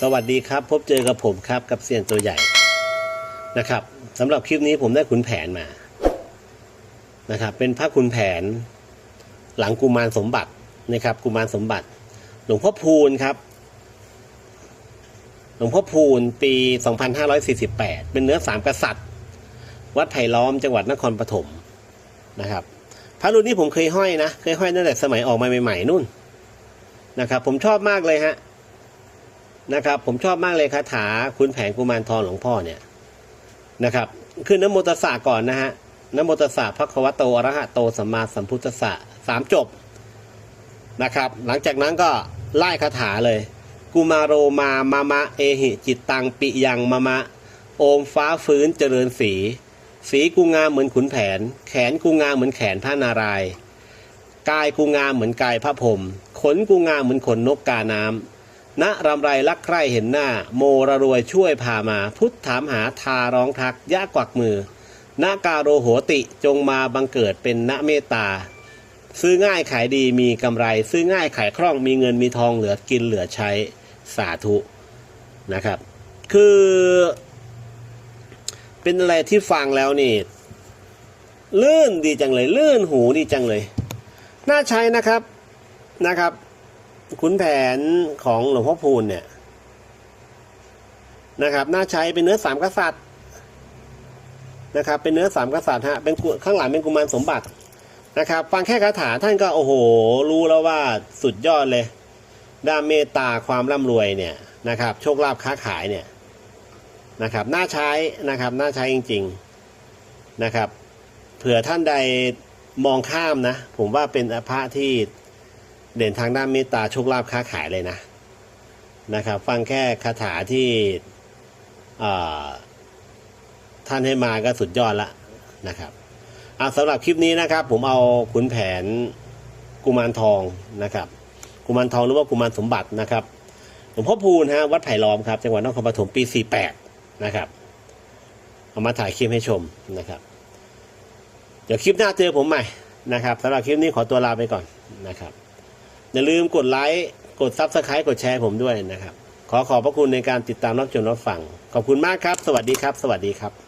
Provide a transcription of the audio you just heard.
สวัสดีครับ พบเจอกับผมครับกับเซียนตัวใหญ่นะครับสำหรับคลิปนี้ผมได้ขุนแผนมานะครับ เป็นพระขุนแผน หลังกุมารสมบัตินะครับ กุมารสมบัติ หลวงพ่อพูนครับ หลวงพ่อพูนปี 2548 เป็นเนื้อสามกษัตริย์ วัดไผ่ล้อมจังหวัดนครปฐมนะครับ พระรุ่นนี้ผมเคยห้อยนะ เคยห้อยตั้งแต่สมัยออกมาใหม่ๆนู่นนะครับ ผมชอบมากเลยฮะ นะครับ ผมชอบมากเลยคาถาคุณแผงกุมารทองหลวงพ่อเนี่ยนะครับขึ้นนโมตสสะก่อนนะฮะนโมตสสะพระควโตอรหะโตสัมมาสัมพุทธสะสามจบนะครับ หลังจากนั้นก็ไล่คาถาเลย กุมารโรมามามะเอหิ จิตตังปิยังมามะ โอมฟ้าฟื้นเจริญสีสีกูงามเหมือนขุนแผน แขนกูงามเหมือนแขนพระนารายกายกูงามเหมือนกายพระพรหมขนกูงามเหมือนขนนกกาน้ำ ณรำไรรักใคร่เห็นหน้า โมระรวยช่วยพามา พุทธถามหาทาร้องทักยะกวักมือณกาโรโหติจงมาบังเกิดเป็นณเมตตา ซื้อง่ายขายดีมีกำไร ซื้อง่ายขายคล่องมีเงินมีทองเหลือกินเหลือใช้สาธุนะครับ คือ เป็นอะไรที่ฟังแล้วนี่ลื่นดีจังเลย ลื่นหูดีจังเลย น่าใช้นะครับนะครับ ขุนแผนของหลวงพ่อพูนเนี่ยนะครับน่าใช้เป็นเนื้อสามกษัตริย์นะครับ เป็นเนื้อสามกษัตริย์ฮะเป็นข้างหลังเป็นกุมารสมบัตินะครับ ฟังแค่คาถาท่านก็โอ้โห รู้แล้วว่าสุดยอดเลย ด้านเมตตาความร่ำรวยเนี่ยนะครับ โชคลาภค้าขายเนี่ยนะครับ น่าใช้นะครับ น่าใช้จริง ๆนะครับ เผื่อท่านใดมองข้ามนะ ผมว่าเป็นพระที่ เด่นทางด้านเมตตาโชคลาภค้าขายเลยนะนะครับ ฟังแค่คาถาที่ท่านให้มาก็สุดยอดละนะครับเอาสำหรับคลิปนี้นะครับ ผมเอาขุนแผนกุมารทองนะครับ กุมารทองหรือว่ากุมารสมบัตินะครับหลวงพ่อพูนฮะวัดไผ่ล้อมครับจังหวัดนครปฐมปี 48 นะครับ เอามาถ่ายคลิปให้ชมนะครับ เดี๋ยวคลิปหน้าเจอผมใหม่นะครับสำหรับคลิปนี้ขอตัวลาไปก่อนนะครับ อย่าลืมกดไลค์กดซับสไครต์กดแชร์ผมด้วยนะครับ ขอขอบพระคุณในการติดตามรับชมรับฟัง ขอบคุณมากครับ สวัสดีครับ สวัสดีครับ